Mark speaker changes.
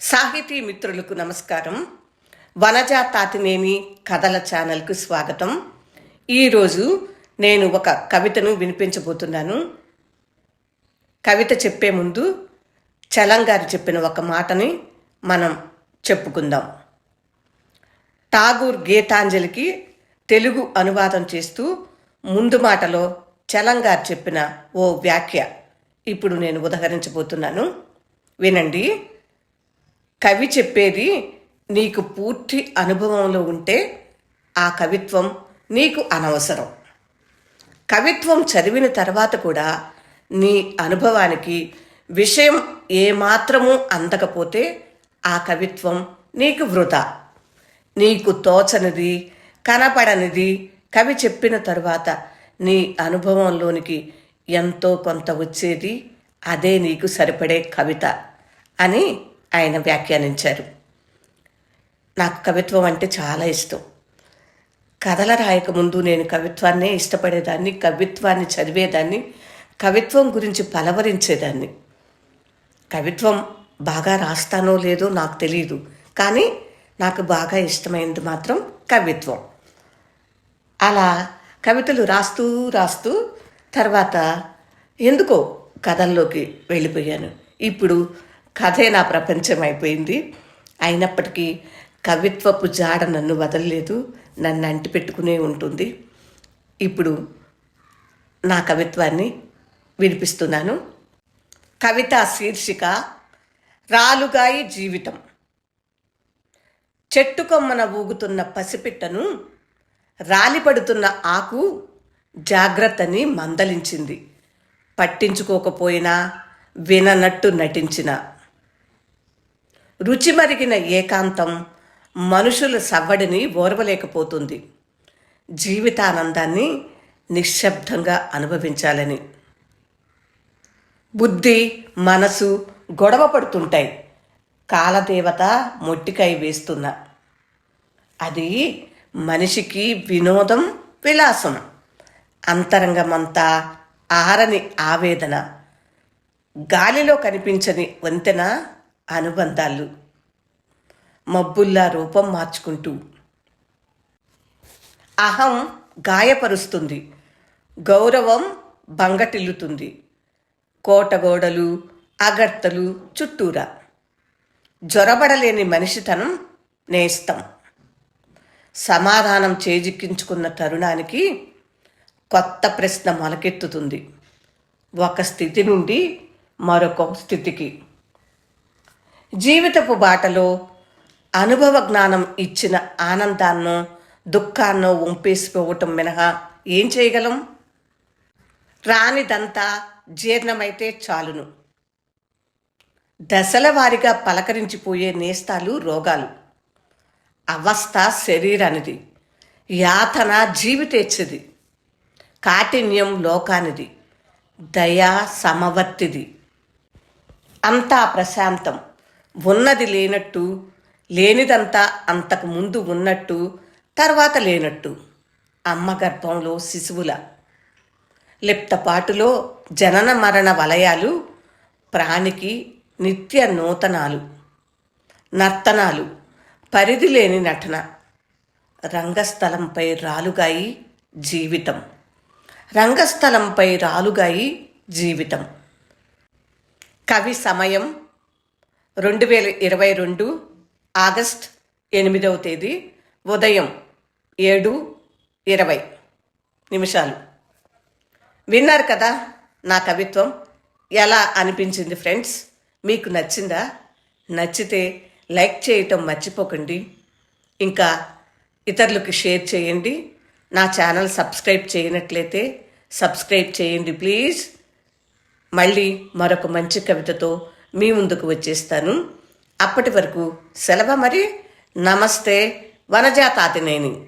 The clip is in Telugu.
Speaker 1: సాహితీ మిత్రులకు నమస్కారం. వనజా తాతినేని కథల ఛానల్కు స్వాగతం. ఈరోజు నేను ఒక కవితను వినిపించబోతున్నాను. కవిత చెప్పే ముందు చలంగారు చెప్పిన ఒక మాటని మనం చెప్పుకుందాం. ఠాగూర్ గీతాంజలికి తెలుగు అనువాదం చేస్తూ ముందు మాటలో చలంగారు చెప్పిన ఓ వ్యాఖ్య ఇప్పుడు నేను ఉదహరించబోతున్నాను. వినండి. కవి చెప్పేది నీకు పూర్తి అనుభవంలో ఉంటే ఆ కవిత్వం నీకు అనవసరం. కవిత్వం చదివిన తర్వాత కూడా నీ అనుభవానికి విషయం ఏమాత్రమూ అందకపోతే ఆ కవిత్వం నీకు వృధా. నీకు తోచనిది కనపడనిది కవి చెప్పిన తరువాత నీ అనుభవంలోనికి ఎంతో కొంత వచ్చేది అదే నీకు సరిపడే కవిత అని ఆయన వ్యాఖ్యానించారు. నాకు కవిత్వం అంటే చాలా ఇష్టం. కథల రాయకముందు నేను కవిత్వాన్నే ఇష్టపడేదాన్ని కవిత్వాన్ని చదివేదాన్ని కవిత్వం గురించి పలవరించేదాన్ని. కవిత్వం బాగా రాస్తానో లేదో నాకు తెలియదు కానీ నాకు బాగా ఇష్టమైనది మాత్రం కవిత్వం. అలా కవితలు రాస్తూ రాస్తూ తర్వాత ఎందుకో కథల్లోకి వెళ్ళిపోయాను. ఇప్పుడు కథే నా ప్రపంచం అయిపోయింది అయినప్పటికీ కవిత్వపు జాడ నన్ను వదలలేదు నన్ను అంటిపెట్టుకునే ఉంటుంది. ఇప్పుడు నా కవిత్వాన్ని వినిపిస్తున్నాను. కవిత శీర్షిక రాలుగాయి జీవితం. చెట్టు కొమ్మన ఊగుతున్న పసిపిట్టను రాలిపడుతున్న ఆకు జాగ్రత్తని మందలించింది. పట్టించుకోకపోయినా విననట్టు నటించిన రుచి మరిగిన ఏకాంతం మనుషుల సవ్వడిని ఓర్వలేకపోతుంది. జీవితానందాన్ని నిశ్శబ్దంగా అనుభవించాలని. బుద్ధి మనసు గొడవ పడుతుంటాయి. కాలదేవత మొట్టికాయ వేస్తున్న. అది మనిషికి వినోదం విలాసం. అంతరంగమంతా ఆరని ఆవేదన. గాలిలో కనిపించని వంతెన అనుబంధాలు మబ్బుల్లా రూపం మార్చుకుంటూ. అహం గాయపరుస్తుంది గౌరవం బంగటిల్లుతుంది కోటగోడలు అగర్తలు చుట్టూరా. జ్వరబడలేని మనిషితనం నేస్తం. సమాధానం చేజిక్కించుకున్న తరుణానికి కొత్త ప్రశ్న మొలకెత్తుతుంది. ఒక స్థితి నుండి మరొక స్థితికి. జీవితపు బాటలో అనుభవ జ్ఞానం ఇచ్చిన ఆనందాన్నో దుఃఖాన్నో వంపేసిపోవటం మినహా ఏం చేయగలం? రానిదంతా జీర్ణమైతే చాలును. దశల వారిగా పలకరించిపోయే నేస్తాలు రోగాలు. అవస్థ శరీరానిది. యాతన జీవితేచ్ఛది. కాఠిన్యం లోకానిది. దయా సమవర్తిది. అంతా ప్రశాంతం. ఉన్నది లేనట్టు లేనిదంతా అంతకు ముందు ఉన్నట్టు తర్వాత లేనట్టు. అమ్మ గర్భంలో శిశువుల లిప్తపాటులో జనన మరణ వలయాలు ప్రాణికి నిత్య నూతనాలు నర్తనాలు పరిధి లేని నటన రంగస్థలంపై రాలుగాయి జీవితం. రంగస్థలంపై రాలుగాయి జీవితం. కవి సమయం రెండు వేల ఇరవై రెండు ఆగస్ట్ ఎనిమిదవ తేదీ ఉదయం ఏడు ఇరవై నిమిషాలు. విన్నారు కదా నా కవిత్వం? ఎలా అనిపించింది ఫ్రెండ్స్? మీకు నచ్చిందా? నచ్చితే లైక్ చేయటం మర్చిపోకండి. ఇంకా ఇతరులకు షేర్ చేయండి. నా ఛానల్ సబ్స్క్రైబ్ చేయనట్లయితే సబ్స్క్రైబ్ చేయండి ప్లీజ్. మళ్ళీ మరొక మంచి కవితతో మీ ముందుకు వచ్చేస్తాను. అప్పటి వరకు సెలవు మరి. నమస్తే వనజాతాతినేని.